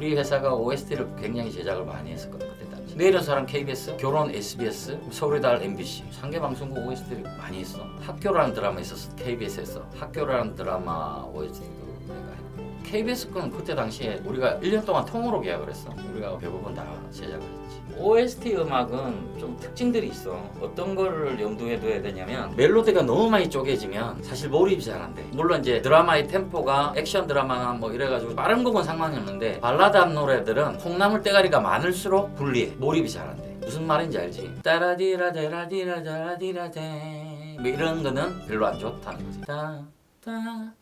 우리 회사가 OST를 굉장히 제작을 많이 했었거든 그때 당시. 내일은 사람 KBS, 결혼 SBS, 서울의 달 MBC, 상계 방송국 OST를 많이 했어. 학교라는 드라마 있었어. KBS에서 학교라는 드라마 OST도 내가 했고. KBS 거는 그때 당시에 우리가 1년 동안 통으로 계약을 했어. 우리가 대부분 다 제작을 했지. OST 음악은 좀 특징들이 있어. 어떤 거를 염두에 둬야 되냐면 멜로디가 너무 많이 쪼개지면 사실 몰입이 잘 안 돼. 물론 이제 드라마의 템포가 액션 드라마나 뭐 이래가지고 빠른 곡은 상관이 없는데 발라드 한 노래들은 콩나물 때가리가 많을수록 불리해. 몰입이 잘 안 돼. 무슨 말인지 알지? 따라디라데라디라데라디라데 뭐 이런 거는 별로 안 좋다는 거지. 따따따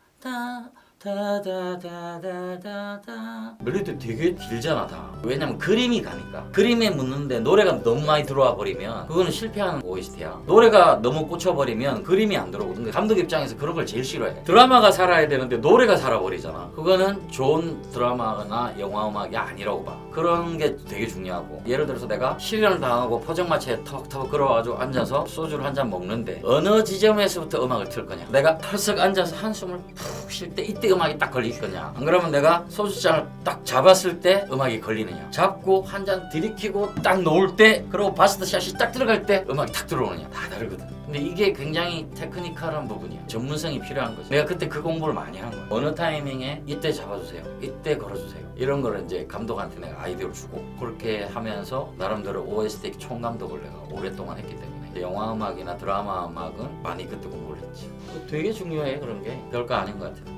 다다다다다다. 멜로디 되게 길잖아 다. 왜냐면 그림이 가니까. 그림에 묻는데 노래가 너무 많이 들어와 버리면 그거는 실패하는 OST야. 노래가 너무 꽂혀버리면 그림이 안 들어오거든 감독 입장에서 그런 걸 제일 싫어해. 드라마가 살아야 되는데 노래가 살아버리잖아. 그거는 좋은 드라마나 영화 음악이 아니라고 봐. 그런 게 되게 중요하고. 예를 들어서 내가 실현을 당하고 포장마차에 턱턱 걸어가지고 앉아서 소주를 한 잔 먹는데 어느 지점에서부터 음악을 틀 거냐. 내가 털썩 앉아서 한숨을 푹 쉴 때 이때 음악이 딱 걸릴 거냐. 안 그러면 내가 소주잔을 딱 잡았을 때 음악이 걸리느냐. 잡고 한 잔 들이키고 딱 놓을 때 그리고 바스트 샷이 딱 들어갈 때 음악이 딱 들어오느냐. 다 다르거든. 근데 이게 굉장히 테크니컬한 부분이야. 전문성이 필요한 거지. 내가 그때 그 공부를 많이 한 거야. 어느 타이밍에 이때 잡아주세요. 이때 걸어주세요. 이런 거를 이제 감독한테 내가 아이디어를 주고 그렇게 하면서 나름대로 OST 총감독을 내가 오랫동안 했기 때문에 영화 음악이나 드라마 음악은 많이 그때 공부를 했지. 되게 중요해 그런 게. 별거 아닌 것 같아